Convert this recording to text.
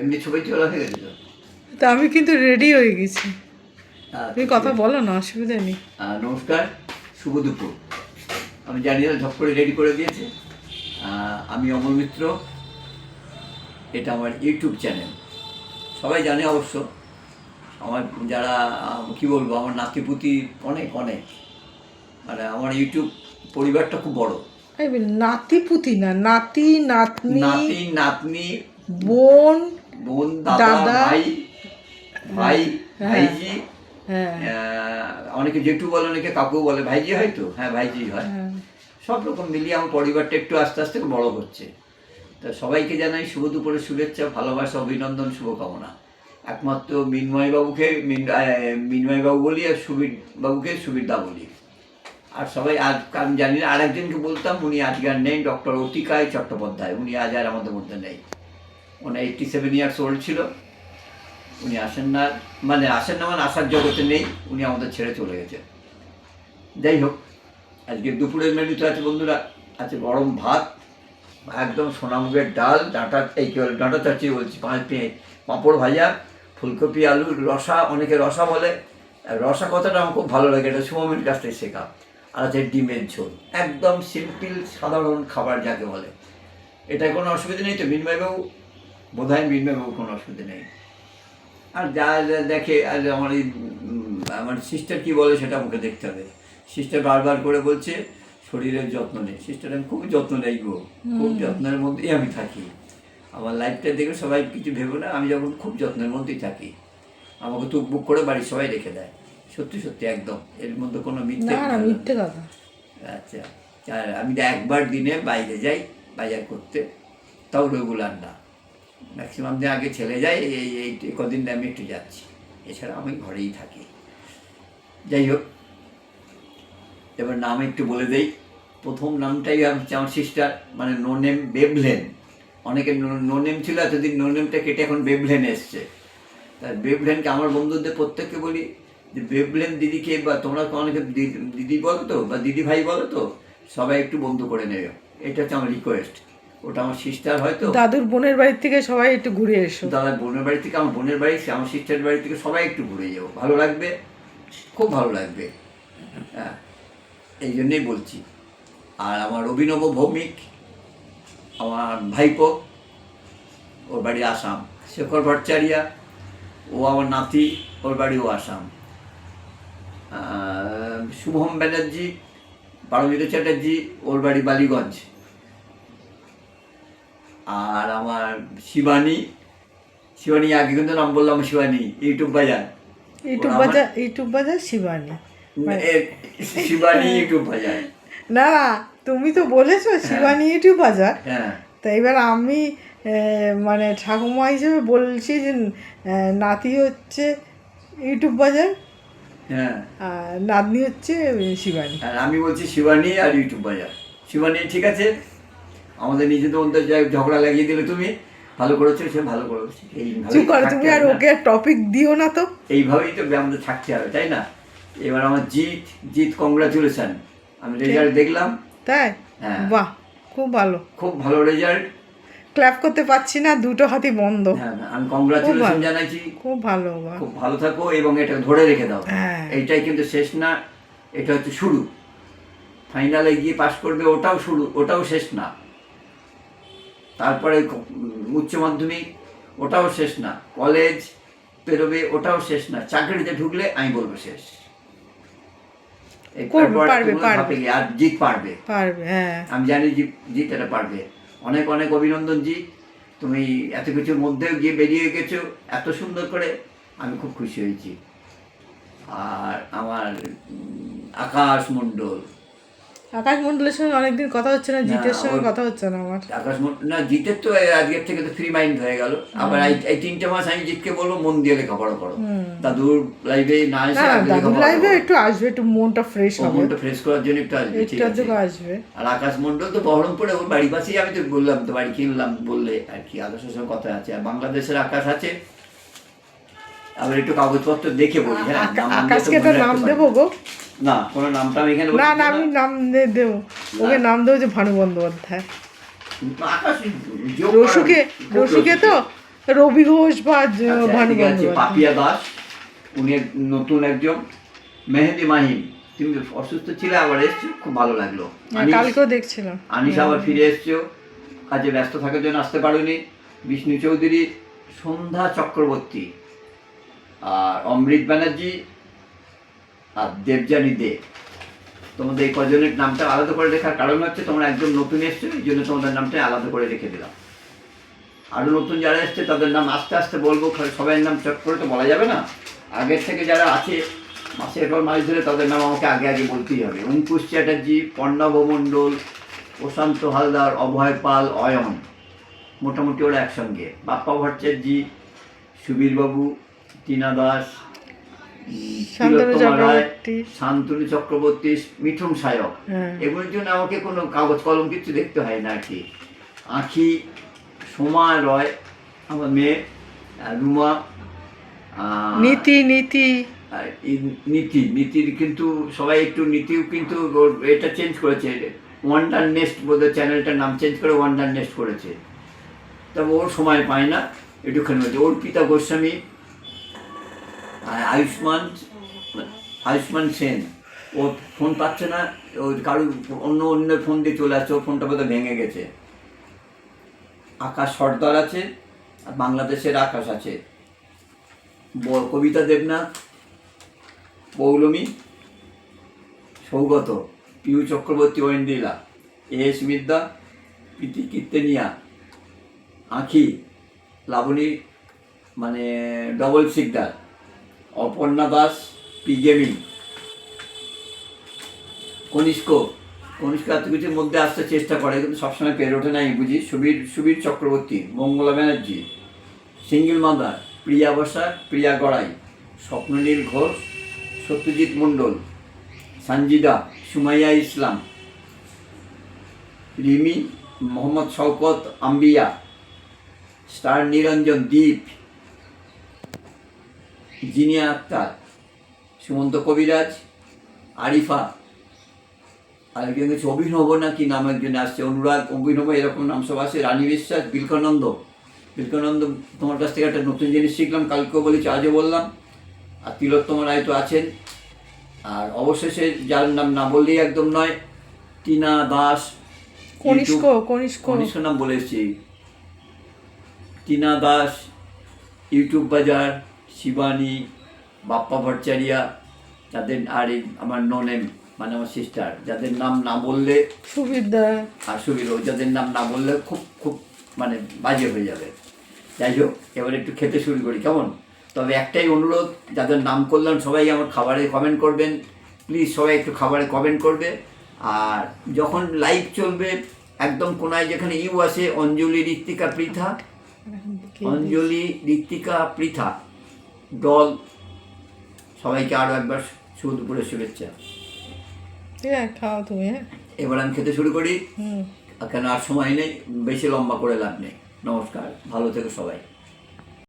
এমনি ছবি তোলা হয়ে গেছে তো? আমি কিন্তু রেডি হয়ে গেছি। তুমি কথা বলো না অসুবিধা নেই। নমস্কার শুভ দুপুর। আমি জানি না ঝপ করে রেডি করে দিয়েছে। আমি অমল মিত্র। এটা আমার ইউটিউব চ্যানেল। সবাই জানে অবশ্য। আমার যারা কি বলব আমার নাতিপুতি অনেক অনেক। মানে আমার ইউটিউব পরিবারটা খুব বড়। নাতি পুতি না নাতি নাতনি নাতি নাতনি বোন বোন দাদা। ভাই ভাই হ্যাঁ। ভাইজি হ্যাঁ অনেকে জেঠু বলে অনেকে কাকু বলে ভাইজি হয় তো হ্যাঁ ভাইজি হয় হ্যাঁ। সব রকম মিলিয়ে আমার পরিবারটা একটু আস্তে আস্তে বড় হচ্ছে তা সবাইকে জানাই শুভ দুপুরের শুভেচ্ছা ভালোবাসা অভিনন্দন শুভকামনা একমাত্র মিনময় বাবুকে মিনময় বাবু বলি আর সুবীর বাবুকে সুবীর বলি আর সবাই আজ আমি জানি না আরেকজনকে বলতাম উনি আজকে আর নেই ডক্টর অতিকায় চট্টোপাধ্যায় উনি আজ আর আমাদের মধ্যে নেই উনি এইটটি সেভেন ইয়ার্স ওল্ড ছিল। উনি আসেন না মানে আসেন না মানে আসার জগতে নেই, উনি আমাদের ছেড়ে চলে গেছেন। যাই হোক, আজকে দুপুরের মেনুতে আছে বন্ধুরা, আছে গরম ভাত, একদম সোনামুগের ডাল, ডাঁটা, এই কি ডাঁটা চাচিয়ে বলছি, পাঁচ পেঁয়াজ পাঁপড় ভাজা, ফুলকপি আলুর রসা, অনেকে রসা বলে। রসা কথাটা আমার খুব ভালো লাগে, এটা সুমমের কাছ থেকে শেখা। আর আছে ডিমের ঝোল, একদম সিম্পল সাধারণ খাবার যাকে বলে। এটা কোনো অসুবিধা নেই তো মিনময়বাবু বোধ হয় মিনময়বাবু কোনো অসুবিধা নেই। আর যা যা দেখে আর আমার এই আমার সিস্টার কি বলে সেটা আমাকে দেখতে হবে। সিস্টার বারবার করে বলছে শরীরের যত্ন নেই সিস্টার আমি খুব যত্ন নেই গো। খুব যত্নের মধ্যেই আমি থাকি। আমার লাইফটা দেখে সবাই কিছু ভেবো না আমি যখন খুব যত্নের মধ্যেই থাকি আমাকে তো বুক করে বাড়ির সবাই রেখে দেয়। সত্যি সত্যি একদম। এর মধ্যে কোনো মিথ্যে। মিথ্যে কথা। আচ্ছা আর আমি একবার দিনে বাইরে যাই বাজার করতে তাও রেগুলার না। ম্যাক্সিমাম দিন আগে ছেলে যায়, এই এই কদিন আমি একটু যাচ্ছি। এছাড়া আমি ঘরেই থাকি। যাই হোক, এবার নাম একটু বলে দেই। প্রথম নামটাই আমার সিস্টার মানে নো নেম বেবলেন অনেকে নো নেম ছিল, এতদিন নো নেমটা কেটে এখন বেবলেন এসছে। তার বেবলেনকে আমার বন্ধুদের প্রত্যেককে বলি, যে বেবলেন দিদিকে বা তোমরা অনেকে দিদি বলো তো, বা দিদি ভাই বলো তো, সবাই একটু বন্ধু করে নেবে। এটা হচ্ছে আমার রিকোয়েস্ট ওটা আমার সিস্টার হয়তো। দাদুর বোনের বাড়ির থেকে সবাই একটু ঘুরে এসো। দাদার বোনের বাড়ি থেকে আমার বোনের বাড়ি সে আমার সিস্টারের বাড়ি থেকে সবাই একটু ঘুরে যাব। ভালো লাগবে? খুব ভালো লাগবে। হ্যাঁ এই জন্যেই বলছি। আর আমার অভিনব ভৌমিক আমার ভাইপো ওর বাড়ি আসাম। শেখর ভট্টাচারিয়া ও আমার নাতি ওর বাড়িও আসাম। শুভম ব্যানার্জি পারমিতা চ্যাটার্জি ওর বাড়ি বালিগঞ্জ। আর আমার শিবানী শিবানী আগে কিন্তু নাম বললাম Shivani YouTube Bazar. YouTube Bazar YouTube Bazar Shivani. Shivani YouTube বাজার। না তুমি তো বলেছ শিবানী ইউটিউব বাজার। হ্যাঁ। তা এবার আমি মানে ঠাকুমা হিসেবে বলছি যে নাতি হচ্ছে ইউটিউব বাজার হ্যাঁ। আর নাতনি হচ্ছে শিবানী। আর আমি বলছি শিবানী আর ইউটিউব বাজার। শিবানী ঠিক আছে? আমাদের নিজেদের মধ্যে যা ঝগড়া লাগিয়ে দিলে তুমি ভালো করেছ সে ভালো করেছ তুমি আর ওকে টপিক দিও না তো। এইভাবেই তো আমাদের থাকতে হবে তাই না? এবার আমার জিত জিত কংগ্রাচুলেশন আমি রেজাল্ট দেখলাম। তাই? হ্যাঁ। বাহ খুব ভালো। খুব ভালো রেজাল্ট ক্ল্যাপ করতে পারছি না দুটো হাতি বন্ধ। আমি কংগ্রাচুলেশন। জানাইছি। খুব ভালো খুব ভালো থাকো এবং এটা ধরে রেখে দাও। হ্যাঁ। এইটাই কিন্তু শেষ না এটা হচ্ছে শুরু। ফাইনালে গিয়ে পাশ করবে ওটাও শুরু ওটাও শেষ না। তারপরে উচ্চ মাধ্যমিক ওটাও শেষ না। কলেজ পেরোবে ওটাও শেষ না। চাকরিতে ঢুকলে আমি বলব শেষ। পারবে, পারবে। আর জিত পারবে। পারবে হ্যাঁ। আমি জানি জিত এটা পারবে। অনেক অনেক অভিনন্দন জিৎ। তুমি এত কিছুর মধ্যেও গিয়ে বেরিয়ে গেছো এত সুন্দর করে। আমি খুব খুশি হয়েছি। আর আমার আকাশ মণ্ডল আকাশ মন্ডলের সঙ্গে অনেকদিন কথা হচ্ছে না জিতের সঙ্গে কথা হচ্ছে না আমার। আকাশ না জিতের তো আজকের থেকে তো ফ্রি মাইন্ড হয়ে গেল। আবার এই তিনটে মাস আমি জিতকে বলব মন দিয়ে লেখাপড়া করো। দাদুর লাইভে না এসে লাইভে একটু আসবে একটু মনটা ফ্রেশ হবে। মনটা ফ্রেশ করার জন্য একটু আসবে ঠিক একটু আছে। আসবে। আর আকাশ মণ্ডল তো বহরমপুরে ওর বাড়ির পাশেই আমি তো বললাম তো বাড়ি কিনলাম বললে আর কি আকাশের সঙ্গে কথা আছে। আর বাংলাদেশের আকাশ আছে। আবার একটু কাগজপত্র দেখে বলি হ্যাঁ আকা- আকাশকে তো নাম দেবো গো। না কোনো নামটা আমি এখানে না না আমি নাম দেবো। ওকে নাম দেবো যে ভানু বন্দ্যোপাধ্যায়। রসুকে রসুকে তো রবি ঘোষ বা আচ্ছা, ভানু পাপিয়া দাস উনি নতুন একজন মেহেদি মাহিম। তুমি অসুস্থ ছিলে আবার এসছো খুব ভালো লাগল। হ্যাঁ, কালকেও দেখছিলাম। আনিস আবার ফিরে এসছো কাজে ব্যস্ত থাকার জন্য আসতে পারোনি। বিষ্ণু চৌধুরী সন্ধ্যা চক্রবর্তী। আর অমৃত ব্যানার্জি আর দেবযানী দে। তোমাদের এই কজনের নামটা আলাদা করে রেখার কারণ হচ্ছে তোমরা একদম নতুন এসছো, এই জন্য তোমাদের নামটা আলাদা করে রেখে দিলাম। আরও নতুন যারা এসছে, তাদের নাম আস্তে আস্তে বলব সবাই নাম চট করে তো বলা যাবে না। আগের থেকে যারা আছে, মাসের পর মাস ধরে তাদের নাম আমাকে আগে আগে বলতেই হবে। অঙ্কুশ চ্যাটার্জি, পর্ণব মণ্ডল, প্রশান্ত হালদার, অভয় পাল, অয়ন। মোটামুটি ওরা একসঙ্গে। বাপ্পা ভট্টাচার্যি, সুবীরবাবু, টিনা দাস শান্তনু চক্রবর্তী। শান্তনু চক্রবর্তী মিঠুন সায়ক। হ্যাঁ। এগুলোর জন্য আমাকে কোনো কাগজ কলম কিছু দেখতে হয় না আর কি। আঁখি সোমা রয় আমার মেয়ে রুমা নীতি নীতি। নীতি নীতির কিন্তু সবাই একটু নীতিও কিন্তু ওর এটা চেঞ্জ করেছে। ওয়ান্ডার নেস্ট বোধহয় চ্যানেলটার নাম চেঞ্জ করে ওয়ান্ডার নেস্ট করেছে। তবে ওর সময় পায় না একটুখানি হচ্ছে অর্পিতা গোস্বামী আয়ুষ্মান আয়ুষ্মান সেন। ও ফোন পাচ্ছে না, ও কারও অন্য অন্য ফোন দিয়ে চলে আসছে ওর ফোনটা বোধহয় ভেঙে গেছে। আকাশ সর্দার আছে, আর বাংলাদেশের আকাশ আছে। কবিতা দেবনাথ, পৌলমী, সৌগত, পিউ চক্রবর্তী ওয়েন্ডিলা এস মিদ্যা প্রীতি কীর্তেনিয়া, আঁখি, লাবণী মানে double Sikdar. Aparna Das P gaming Kanishka. Kanishka এত কিছুর মধ্যে আসতে চেষ্টা করে, কিন্তু সবসময় পেরে ওঠে নাই বুঝি। Subir Subir Chakraborty, Mangala Banerjee, single mother, Priya Basak Priya Garai, Swapnanil Ghosh, Satyajit Mondal Sanjida Sumaiya Islam, Rimi, Mohammad Shawkat Ambia, star Niranjan দ্বীপ জিনিয়া আক্তার সুমন্ত কবিরাজ আরিফা। আর একজন হচ্ছে অভিনব না কি নাম একজন আসছে অনুরাগ অভিনব এরকম নাম সব আছে। রানী বিশ্বাস বিলকানন্দ। বিলকানন্দ তোমার কাছ থেকে একটা নতুন জিনিস শিখলাম কালকেও বলেছি আজও বললাম। আর তিলোত্তমা রায় তো আছেন। আর অবশেষে যার নাম না বললেই একদম নয় টিনা দাস কনিষ্ক কনিষ্ক। কনিষ্ক নাম বলে এসেছি। টিনা দাস ইউটিউব বাজার শিবানী বাপ্পা ভট্টাচারিয়া যাদের আর এই আমার ননেম মানে আমার সিস্টার যাদের নাম না বললে সুবিধা। আর সুবিধা যাদের নাম না বললে খুব খুব মানে বাজে হয়ে যাবে। যাই হোক এবার একটু খেতে শুরু করি কেমন? তবে একটাই অনুরোধ যাদের নাম করলাম সবাই আমার খাবারে কমেন্ট করবেন। প্লিজ সবাই একটু খাবারে কমেন্ট করবে। আর যখন লাইভ চলবে একদম কোনায় যেখানে ইউ আছে অঞ্জলি ঋত্বিকা পৃথা। অঞ্জলি ঋত্বিকা পৃথা। দল সবাইকে আরও একবার শুভ দুপুরের শুভেচ্ছা। খাও তুমি হ্যাঁ। এবার আমি খেতে শুরু করি। কেন আর সময় নেই বেশি লম্বা করে লাভ নেই। নমস্কার ভালো থেকো সবাই।